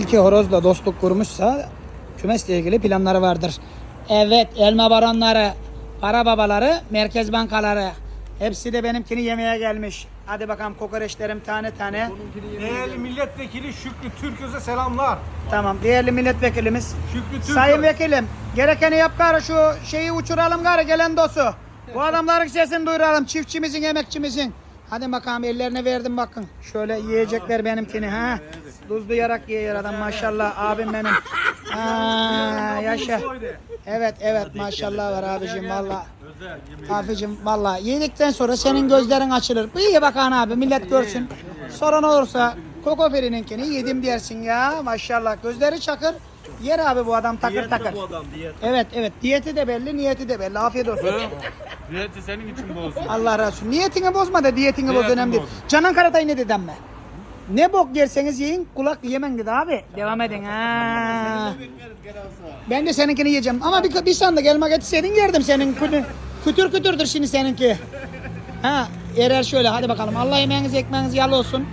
İlki horozla dostluk kurmuşsa kümesle ilgili planları vardır. Evet elma baronları, para babaları, merkez bankaları. Hepsi de benimkini yemeye gelmiş. Hadi bakalım kokoreçlerim tane tane. Değerli milletvekili Şükrü Türköz'e selamlar. Tamam değerli milletvekilimiz. Şükrü Türköz. Sayın vekilim gerekeni yap gari şu şeyi uçuralım gari gelen dostu. Bu adamların sesini duyuralım çiftçimizin emekçimizin. Hadi bakalım ellerine verdim bakın. Şöyle yiyecekler benimkini ha. Tuzlu yarak yiyor adam maşallah abim benim. Ha, yaşa. Evet evet maşallah var abicim valla. Abicim valla yedikten sonra senin gözlerin açılır. İyi bakan abi millet görsün. Sorun olursa Koko Feri'ninkini yedim dersin ya maşallah. Gözleri çakır. Yer abi bu adam takır takır. bu adam diyet. Evet evet diyeti de belli niyeti de belli. Afiyet olsun. Niyeti senin için bozdu. Allah razı olsun. Niyetini bozma da diyetini boz Diyetini önemli değil. boz. Canan Karatay ne dedi ama? Ne bok yerseniz yiyin kulak yemen dedi abi. Devam edin ha. Ben de seninkini yiyeceğim. Ama bir, bir sandık elma getirseydin yerdim senin. Kütür, kütür kütürdür şimdi seninki. Ha erer şöyle hadi bakalım. Allah yemeğiniz ekmeğiniz yal olsun.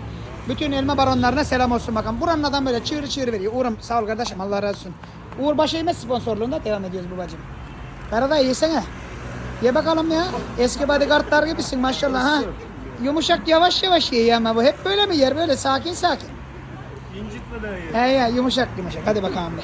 Bütün elma baronlarına selam olsun bakalım. Buranın adam böyle çığırı çığırı veriyor. Uğur'um sağ ol kardeşim Allah razı olsun. Uğur Başeymez sponsorluğunda devam ediyoruz babacığım. Karadağ yesene. Ye bakalım ya. Eski bodyguardlar gibisin maşallah ha. Yumuşak yavaş yavaş ye ama bu hep böyle mi yer böyle sakin sakin. İncitme de ye. He ya yumuşak yumuşak hadi bakalım be.